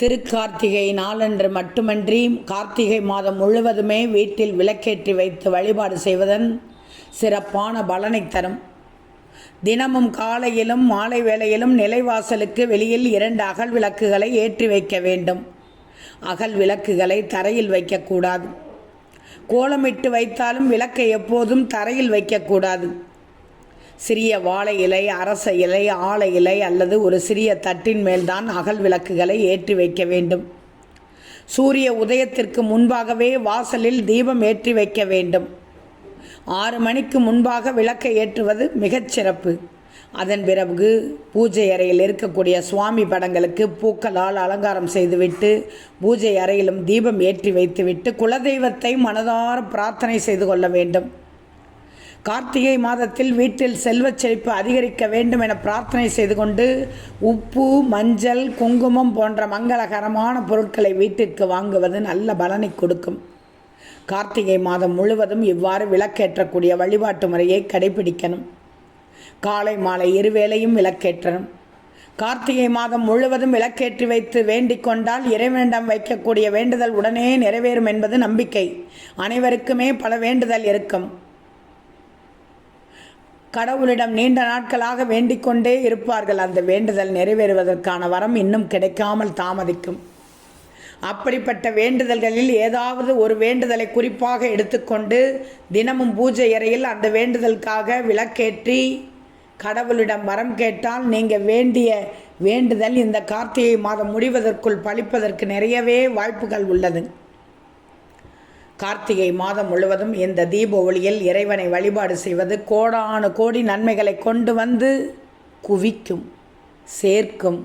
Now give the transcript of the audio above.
திருக்கார்த்திகை நாளன்று மட்டுமன்றி கார்த்திகை மாதம் முழுவதுமே வீட்டில் விளக்கேற்றி வைத்து வழிபாடு செய்வதன் சிறப்பான பலனை தரும். தினமும் காலையிலும் மாலை வேளையிலும் நிலைவாசலுக்கு வெளியில் இரண்டு அகல் விளக்குகளை ஏற்றி வைக்க வேண்டும். அகல் விளக்குகளை தரையில் வைக்கக்கூடாது. கோலமிட்டு வைத்தாலும் விளக்கை எப்போதும் தரையில் வைக்கக்கூடாது. சிறிய வாழை இலை அரச இலை ஆலை இலை அல்லது ஒரு சிறிய தட்டின் மேல்தான் அகல் விளக்குகளை ஏற்றி வைக்க வேண்டும். சூரிய உதயத்திற்கு முன்பாகவே வாசலில் தீபம் ஏற்றி வைக்க வேண்டும். ஆறு மணிக்கு முன்பாக விளக்கை ஏற்றுவது மிகச் சிறப்பு. அதன் பிறகு பூஜை அறையில் இருக்கக்கூடிய சுவாமி படங்களுக்கு பூக்களால் அலங்காரம் செய்துவிட்டு பூஜை அறையிலும் தீபம் ஏற்றி வைத்துவிட்டு குலதெய்வத்தை மனதார பிரார்த்தனை செய்து கொள்ள வேண்டும். கார்த்திகை மாதத்தில் வீட்டில் செல்வச் செழிப்பு அதிகரிக்க வேண்டும் என பிரார்த்தனை செய்து கொண்டு உப்பு மஞ்சள் குங்குமம் போன்ற மங்களகரமான பொருட்களை வீட்டிற்கு வாங்குவது நல்ல பலனை கொடுக்கும். கார்த்திகை மாதம் முழுவதும் இவ்வாறு விளக்கேற்றக்கூடிய வழிபாட்டு முறையை கடைபிடிக்கணும். காலை மாலை இருவேளையும் விளக்கேற்றணும். கார்த்திகை மாதம் முழுவதும் விளக்கேற்றி வைத்து வேண்டிக் கொண்டால் இறைவனிடம் வைக்கக்கூடிய வேண்டுதல் உடனே நிறைவேறும் என்பது நம்பிக்கை. அனைவருக்குமே பல வேண்டுதல் இருக்கும். கடவுளிடம் நீண்ட நாட்களாக வேண்டிக்கொண்டே இருப்பார்கள். அந்த வேண்டுதல் நிறைவேறுவதற்கான வரம் இன்னும் கிடைக்காமல் தாமதிக்கும். அப்படிப்பட்ட வேண்டுதல்களில் ஏதாவது ஒரு வேண்டுதலை குறிப்பாக எடுத்துக்கொண்டு தினமும் பூஜை அறையில் அந்த வேண்டுதலுக்காக விளக்கேற்றி கடவுளிடம் வரம் கேட்டால் நீங்கள் வேண்டிய வேண்டுதல் இந்த கார்த்திகை மாதம் முடிவதற்குள் பழிப்பதற்கு நிறையவே வாய்ப்புகள் உள்ளது. கார்த்திகை மாதம் முழுவதும் இந்த தீப ஒளியில் இறைவனை வழிபாடு செய்வது கோடானு கோடி நன்மைகளை கொண்டு வந்து குவிக்கும் சேர்க்கும்.